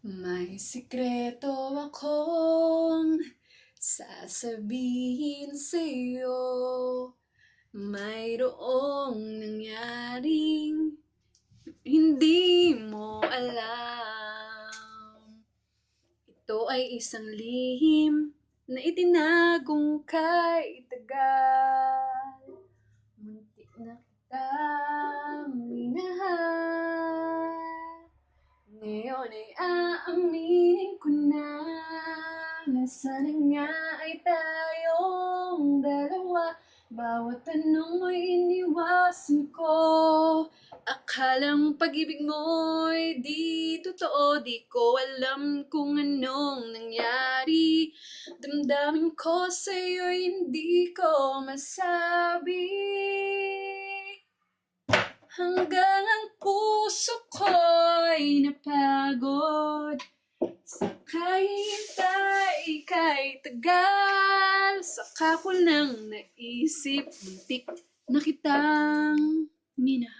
May sikreto akong sasabihin sa'yo. Mayroong nangyaring hindi mo alam. Ito ay isang lihim na itinagong kay tagal Muntik na kitang minahal. Ngayon ay aaminin ko na Na sana nga ay tayong dalawa. Bawat tanong mo'y iniwasan ko. Akalang pag-ibig mo'y di totoo Di ko alam kung anong nangyari. Damdamin ko sa'yo'y hindi ko masabi. Hanggang ang puso ko'y Sa kahihintay kay tagal. Saka ko lang naisip Muntik na kitang minahal